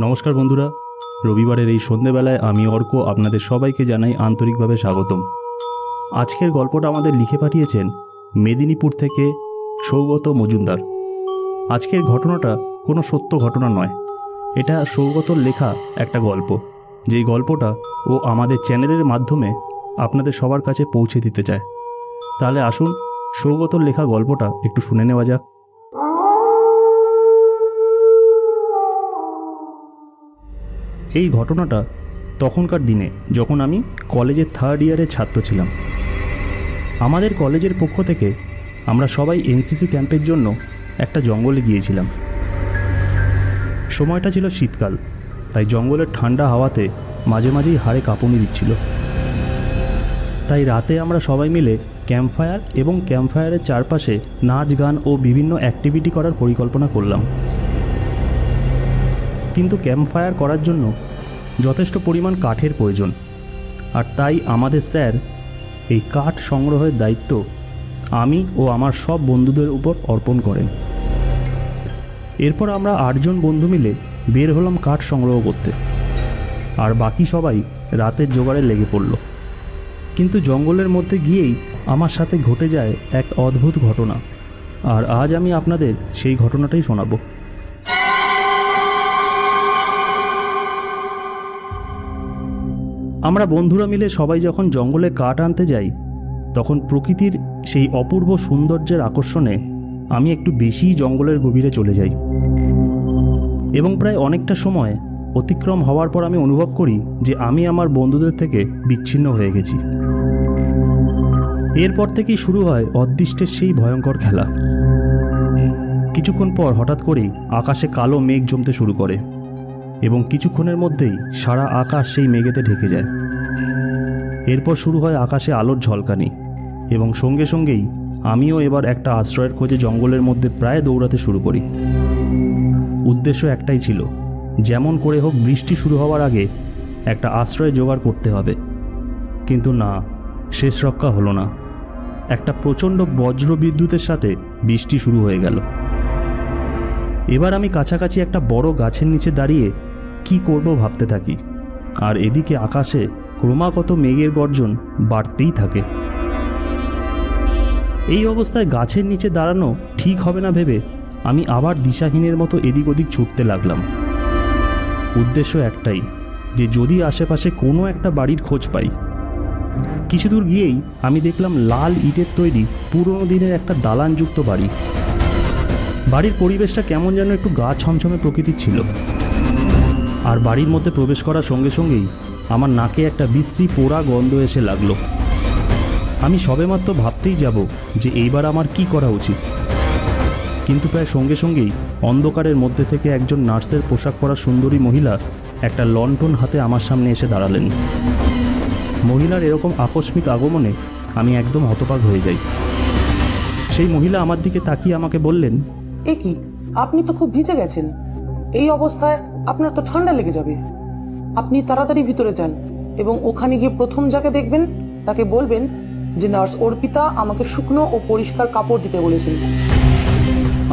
নমস্কার বন্ধুরা, রবিবারের এই সন্ধেবেলায় আমি অর্ক আপনাদের সবাইকে জানাই আন্তরিকভাবে স্বাগতম। আজকের গল্পটা আমাদের লিখে পাঠিয়েছেন মেদিনীপুর থেকে সৌগত মজুমদার। আজকের ঘটনাটা কোনো সত্য ঘটনা নয়। এটা সৌগতর লেখা একটা গল্প। যেই গল্পটা ও আমাদের চ্যানেলের মাধ্যমে আপনাদের সবার কাছে পৌঁছে দিতে চায়। তাহলে আসুন সৌগতর লেখা গল্পটা একটু শুনে নেওয়া যাক। এই ঘটনাটা তখনকার দিনে যখন আমি কলেজের থার্ড ইয়ারের ছাত্র ছিলাম। আমাদের কলেজের পক্ষ থেকে আমরা সবাই এনসিসি ক্যাম্পের জন্য একটা জঙ্গলে গিয়েছিলাম। সময়টা ছিল শীতকাল, তাই জঙ্গলের ঠান্ডা হাওয়াতে মাঝে মাঝেই হাড়ে কাঁপুনি দিচ্ছিল। তাই রাতে আমরা সবাই মিলে ক্যাম্পফায়ার এবং ক্যাম্পফায়ারের চারপাশে নাচ, গান ও বিভিন্ন অ্যাক্টিভিটি করার পরিকল্পনা করলাম। কিন্তু ক্যাম্পফায়ার করার জন্য যথেষ্ট পরিমাণ কাঠের প্রয়োজন। আর তাই আমাদের স্যার এই কাঠ সংগ্রহের দায়িত্ব আমি ও আমার সব বন্ধুদের উপর অর্পণ করেন। এরপর আমরা আটজন বন্ধু মিলে বের হলাম কাঠ সংগ্রহ করতে। আর বাকি সবাই রাতের জোগাড়ে লেগে পড়ল। কিন্তু জঙ্গলের মধ্যে গিয়েই আমার সাথে ঘটে যায় এক অদ্ভুত ঘটনা। আর আজ আমি আপনাদের সেই ঘটনাটাই শোনাবো। আমরা বন্ধুরা মিলে সবাই যখন জঙ্গলে কাঠ আনতে যাই, তখন প্রকৃতির সেই অপূর্ব সৌন্দর্যের আকর্ষণে আমি একটু বেশিই জঙ্গলের গভীরে চলে যাই। এবং প্রায় অনেকটা সময় অতিক্রম হওয়ার পর আমি অনুভব করি যে আমি আমার বন্ধুদের থেকে বিচ্ছিন্ন হয়ে গেছি। এরপর থেকেই শুরু হয় অদৃষ্টের সেই ভয়ঙ্কর খেলা। কিছুক্ষণ পর হঠাৎ করেই আকাশে কালো মেঘ জমতে শুরু করে এবং কিছুক্ষণের মধ্যেই সারা আকাশ সেই মেঘেতে ঢেকে যায়। এরপর শুরু হয় আকাশে আলোর ঝলকানি এবং সঙ্গে সঙ্গেই আমিও এবার একটা আশ্রয়ের খোঁজে জঙ্গলের মধ্যে প্রায় দৌড়াতে শুরু করি। উদ্দেশ্য একটাই ছিল, যেমন করে হোক বৃষ্টি শুরু হওয়ার আগে একটা আশ্রয় জোগাড় করতে হবে। কিন্তু না, শেষ রক্ষা হলো না। একটা প্রচণ্ড বজ্র বিদ্যুতের সাথে বৃষ্টি শুরু হয়ে গেল। এবার আমি কাছাকাছি একটা বড় গাছের নিচে দাঁড়িয়ে কি করব ভাবতে থাকি। আর এদিকে আকাশে ক্রমাগত মেঘের গর্জন বাড়তেই থাকে। এই অবস্থায় গাছের নিচে দাঁড়ানো ঠিক হবে না ভেবে আমি আবার দিশাহীনের মতো এদিক ওদিক ছুটতে লাগলাম। উদ্দেশ্য একটাই, যে যদি আশেপাশে কোনো একটা বাড়ির খোঁজ পাই কিছু দূর গিয়েই আমি দেখলাম লাল ইটের তৈরি পুরনো দিনের একটা দালানযুক্ত বাড়ি। বাড়ির পরিবেশটা কেমন যেন একটু গা ছমছমে প্রকৃতির ছিল। আর বাড়ির মধ্যে প্রবেশ করার সঙ্গে সঙ্গেই আমার নাকে একটা বিশ্রী পোড়া গন্ধ এসে লাগল। আমি সবেমাত্র ভাবতেই যাব যে এইবার আমার কি করা উচিত। কিন্তু প্রায় সঙ্গে সঙ্গেই অন্ধকারের মধ্যে থেকে একজন নার্সের পোশাক পরা সুন্দরী মহিলা একটা লণ্ঠন হাতে আমার সামনে এসে দাঁড়ালেন। মহিলার এরকম আকস্মিক আগমনে আমি একদম হতবাক হয়ে যাই। সেই মহিলা আমার দিকে তাকিয়ে আমাকে বললেন এ কি? আপনি তো খুব ভিজে গেছেন। এই অবস্থায় আপনার তো ঠান্ডা লেগে যাবে। আপনি তাড়াতাড়ি ভিতরে যান এবং ওখানে গিয়ে প্রথম যাকে দেখবেন তাকে বলবেন যে নার্স অর্পিতা আমাকে শুকনো ও পরিষ্কার কাপড় দিতে বলেছেন।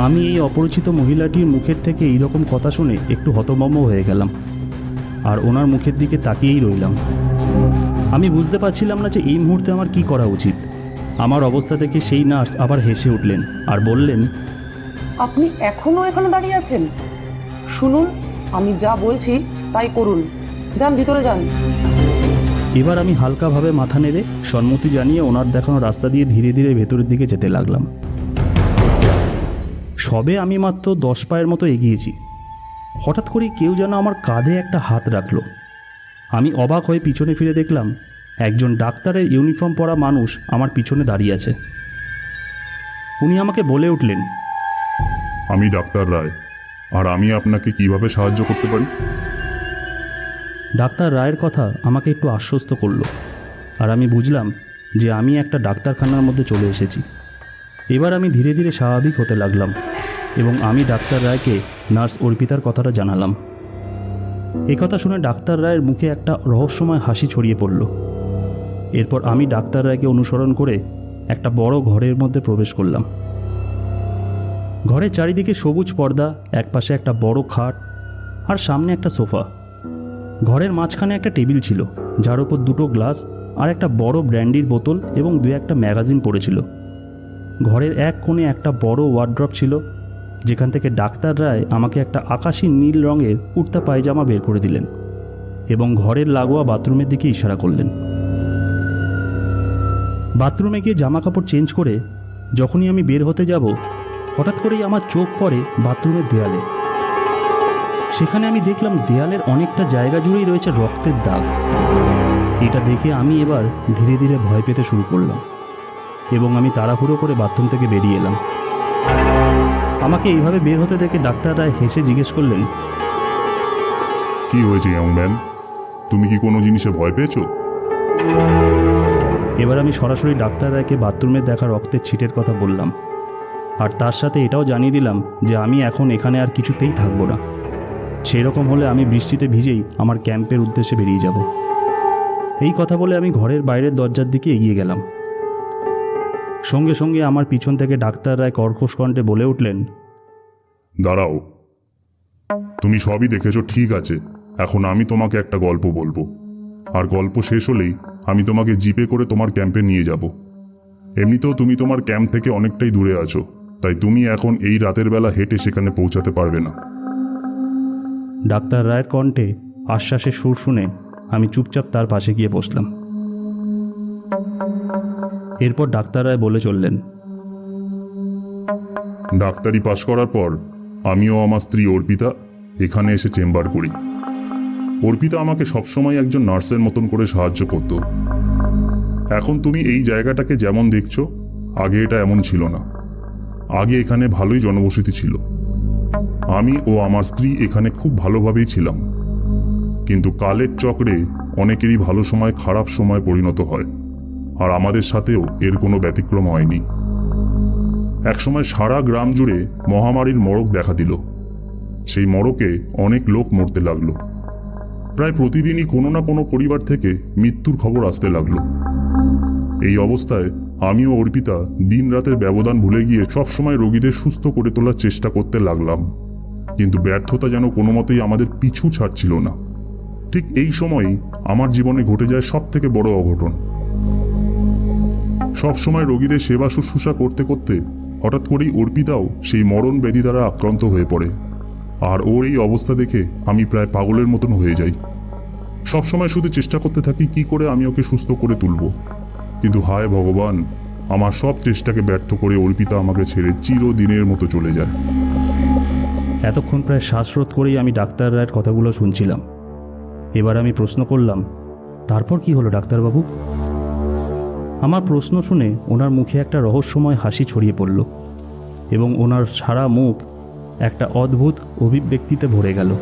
আমি এই অপরিচিত মহিলাটির মুখের থেকে এইরকম কথা শুনে একটু হতভম্ব হয়ে গেলাম। আর ওনার মুখের দিকে তাকিয়েই রইলাম। আমি বুঝতে পারছিলাম না যে এই মুহূর্তে আমার কি করা উচিত। আমার অবস্থা থেকে সেই নার্স আবার হেসে উঠলেন আর বললেন আপনি এখনও এখানে দাঁড়িয়ে আছেন? শুনুন আমি যা বলছি তাই করুন। যান ভিতরে যান। এবার আমি হালকাভাবে মাথা নেড়ে সম্মতি জানিয়ে ওনার দেখানো রাস্তা দিয়ে ধীরে ধীরে ভেতরের দিকে যেতে লাগলাম। সবে আমি মাত্র দশ পায়ের মতো এগিয়েছি। হঠাৎ করেই কেউ যেন আমার কাঁধে একটা হাত রাখল। আমি অবাক হয়ে পিছনে ফিরে দেখলাম একজন ডাক্তারের ইউনিফর্ম পরা মানুষ আমার পিছনে দাঁড়িয়ে আছে। উনি আমাকে বলে উঠলেন আমি ডাক্তার রায় আর আমি আপনাকে কীভাবে সাহায্য করতে পারি? ডাক্তার রায়ের কথা আমাকে একটু আশ্বস্ত করল আর আমি বুঝলাম যে আমি একটা ডাক্তারখানার মধ্যে চলে এসেছি। এবার আমি ধীরে ধীরে স্বাভাবিক হতে লাগলাম এবং আমি ডাক্তার রায়কে নার্স অর্পিতার কথাটা জানালাম। এই কথা শুনে ডাক্তার রায়ের মুখে একটা রহস্যময় হাসি ছড়িয়ে পড়ল। এরপর আমি ডাক্তার রায়কে অনুসরণ করে একটা বড় ঘরের মধ্যে প্রবেশ করলাম। ঘরের চারিদিকে সবুজ পর্দা, একপাশে একটা বড় খাট আর সামনে একটা সোফা। ঘরের মাঝখানে একটা টেবিল ছিল, যার ওপর দুটো গ্লাস আর একটা বড় ব্র্যান্ডির বোতল এবং দু একটা ম্যাগাজিন পড়েছিল। ঘরের এক কোণে একটা বড় ওয়ার্ড্রপ ছিল যেখান থেকে ডাক্তার রায় আমাকে একটা আকাশী নীল রঙের কুর্তা পায়জামা বের করে দিলেন এবং ঘরের লাগোয়া বাথরুমের দিকে ইশারা করলেন। বাথরুমে গিয়ে জামা কাপড় চেঞ্জ করে যখনই আমি বের হতে যাব, হঠাৎ করেই আমার চোখ পড়ে বাথরুমের দেয়ালে। সেখানে আমি দেখলাম দেয়ালের অনেকটা জায়গা জুড়েই রয়েছে রক্তের দাগ। এটা দেখে আমি এবার ধীরে ধীরে ভয় পেতে শুরু করলাম এবং আমি তাড়াহুড়ো করে বাথরুম থেকে বেরিয়ে এলাম। আমাকে এইভাবে বের হতে দেখে ডাক্তাররা হেসে জিজ্ঞেস করলেন কি হয়েছে ইয়ং ম্যান তুমি কি কোনো জিনিসে ভয় পেয়েছ? এবার আমি সরাসরি ডাক্তার রায়কে বাথরুমে দেখা রক্তের ছিটের কথা বললাম। আর তার সাথে এটাও জানিয়ে দিলাম যে আমি এখন এখানে আর কিছুতেই থাকব না। সেই রকম হলে আমি বৃষ্টিতে ভিজেই আমার ক্যাম্পের উদ্দেশ্যে বেরিয়ে যাব। এই কথা বলে আমি ঘরের বাইরের দরজার দিকে এগিয়ে গেলাম। সঙ্গে সঙ্গে আমার পিছন থেকে ডাক্তার রায় কর্কশ কণ্ঠে বলে উঠলেন দাঁড়াও। তুমি সবই দেখেছ ঠিক আছে। এখন আমি তোমাকে একটা গল্প বলব। আর গল্প শেষ হলেই আমি তোমাকে জিপে করে তোমার ক্যাম্পে নিয়ে যাব। এমনিতেও তুমি তোমার ক্যাম্প থেকে অনেকটাই দূরে আছো তাই তুমি এখন এই রাতের বেলা হেঁটে সেখানে পৌঁছাতে পারবে না। ডাক্তার রায়ের কণ্ঠে আশ্বাসের সুর শুনে আমি চুপচাপ তার পাশে গিয়ে বসলাম। এরপর ডাক্তার রায় বলে চললেন, ডাক্তারি পাশ করার পর আমিও আমার স্ত্রী অর্পিতা এখানে এসে চেম্বার করি। অর্পিতা আমাকে সবসময় একজন নার্সের মতন করে সাহায্য করত। এখন তুমি এই জায়গাটাকে যেমন দেখছ, আগে এটা এমন ছিল না। আগে এখানে ভালোই জনবসতি ছিল। আমি ও আমার স্ত্রী এখানে খুব ভালোভাবেই ছিলাম। কিন্তু কালের চক্রে অনেকেরই ভালো সময় খারাপ সময় পরিণত হয়। আর আমাদের সাথেও এর কোনো ব্যতিক্রম হয়নি। একসময় সারা গ্রাম জুড়ে মহামারীর মরক দেখা দিল। সেই মরকে অনেক লোক মরতে লাগল। প্রায় প্রতিদিনই কোনো না কোনো পরিবার থেকে মৃত্যুর খবর আসতে লাগল। এই অবস্থায় আমিও অর্পিতা দিন রাতের ব্যবধান ভুলে গিয়ে সবসময় রোগীদের সুস্থ করে তোলার চেষ্টা করতে লাগলাম। কিন্তু ব্যর্থতা যেন কোনো মতেই আমাদের পিছু ছাড়ছিল না। ঠিক এই সময়ই আমার জীবনে ঘটে যায় সব থেকে বড় অঘটন। সবসময় রোগীদের সেবা শুশ্রূষা করতে করতে হঠাৎ করেই অর্পিতাও সেই মরণ ব্যাধি দ্বারা আক্রান্ত হয়ে পড়ে। আর ওর এই অবস্থা দেখে আমি প্রায় পাগলের মতন হয়ে যাই। সবসময় শুধু চেষ্টা করতে থাকি কি করে আমি ওকে সুস্থ করে তুলব। কিন্তু হায় ভগবান, আমার সব চেষ্টাকে ব্যর্থ করে অর্পিতা আমাকে ছেড়ে চিরদিনের মতো চলে যায়। এতক্ষণ প্রায় শ্বাসরোধ করেই আমি ডাক্তার রায়ের কথাগুলো শুনছিলাম। এবার আমি প্রশ্ন করলাম, তারপর কি হলো ডাক্তারবাবু? আমার প্রশ্ন শুনে ওনার মুখে একটা রহস্যময় হাসি ছড়িয়ে পড়ল এবং ওনার সারা মুখ একটা অদ্ভুত অভিব্যক্তিতে ভরে গেল।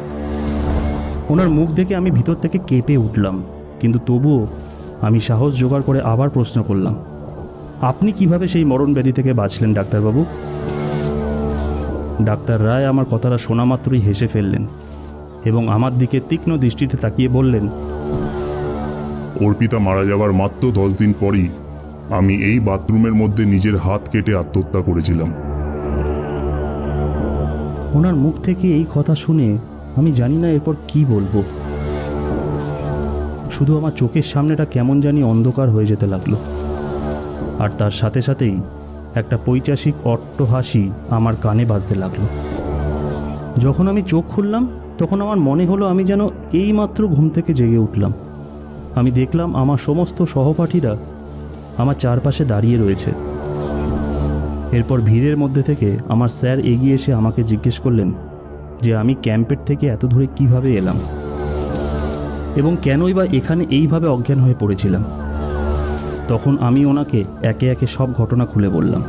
ওনার মুখ দেখে আমি ভিতর থেকে কেঁপে উঠলাম, কিন্তু তবুও আমি সাহস জোগাড় করে আবার প্রশ্ন করলাম, আপনি কীভাবে সেই মরণ ব্যাধি থেকে বাঁচলেন, ডাক্তারবাবু? ডাক্তার রায় আমার কথাটা শোনা মাত্রই হেসে ফেললেন এবং আমার দিকে তীক্ষ্ণ দৃষ্টিতে তাকিয়ে বললেন অর্পিতা মারা যাওয়ার মাত্র দশ দিন পরই আমি এই বাথরুমের মধ্যে নিজের হাত কেটে আত্মহত্যা করেছিলাম। ওনার মুখ থেকে এই কথা শুনে আমি জানি না এরপর কি বলব। শুধু আমার চোখের সামনেটা কেমন জানি অন্ধকার হয়ে যেতে লাগল। আর তার সাথে সাথেই একটা পৈচাসিক অট্ট হাসি আমার কানে বাজতে লাগল। যখন আমি চোখ খুললাম, তখন আমার মনে হলো আমি যেন এইমাত্র ঘুম থেকে জেগে উঠলাম। আমি দেখলাম আমার সমস্ত সহপাঠীরা আমার চারপাশে দাঁড়িয়ে রয়েছে। এরপর ভিড়ের মধ্যে থেকে আমার স্যার এগিয়ে এসে আমাকে জিজ্ঞেস করলেন যে আমি ক্যাম্পের থেকে এত দূরে কীভাবে এলাম এবং কেনই বা এখানে এইভাবে অজ্ঞান হয়ে পড়েছিলাম। তখন আমি ওনাকে একে একে সব ঘটনা খুলে বললাম।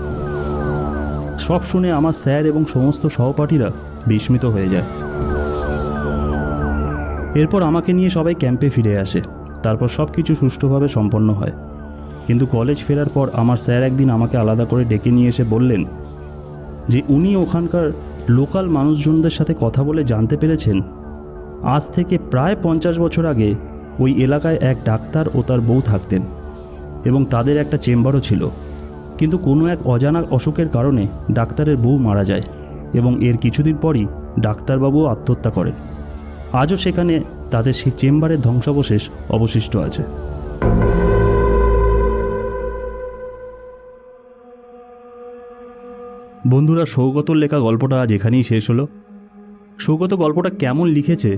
সব শুনে আমার স্যার এবং সমস্ত সহপাঠীরা বিস্মিত হয়ে যায়। এরপর আমাকে নিয়ে সবাই ক্যাম্পে ফিরে আসে। তারপর সব কিছু সুষ্ঠুভাবে সম্পন্ন হয়। কিন্তু কলেজ ফেরার পর আমার স্যার একদিন আমাকে আলাদা করে ডেকে নিয়ে এসে বললেন যে উনি ওখানকার লোকাল মানুষজনদের সাথে কথা বলে জানতে পেরেছেন। আজ থেকে প্রায় পঞ্চাশ বছর আগে ওই এলাকায় এক ডাক্তার ও তার বউ থাকতেন এবং তাদের একটা চেম্বারও ছিল। কিন্তু কোনো এক অজানা অসুখের কারণে ডাক্তারের বউ মারা যায় এবং এর কিছুদিন পরই ডাক্তারবাবুও আত্মহত্যা করেন। আজও সেখানে তাদের সেই চেম্বারের ধ্বংসাবশেষ অবশিষ্ট আছে। বন্ধুরা সৌগতর লেখা গল্পটা আজ এখানেই শেষ হলো। সৌগত গল্পটা কেমন লিখেছে,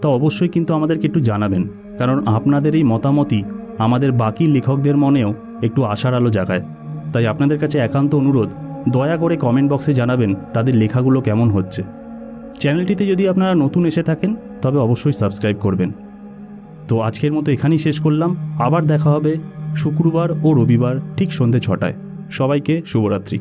তা অবশ্যই কিন্তু আমাদেরকে একটু জানাবেন, কারণ আপনাদের এই মতামতই আমাদের বাকি লেখকদের মনেও একটু আশার আলো জাগায়। তাই আপনাদের কাছে একান্ত অনুরোধ, দয়া করে কমেন্ট বক্সে জানাবেন তাদের লেখাগুলো কেমন হচ্ছে। চ্যানেলটিতে যদি আপনারা নতুন এসে থাকেন, তবে অবশ্যই সাবস্ক্রাইব করবেন। তো আজকের মতো এখানেই শেষ করলাম, আবার দেখা হবে শুক্রবার ও রবিবার ঠিক সন্ধে ছটায়। সবাইকে শুভরাত্রি।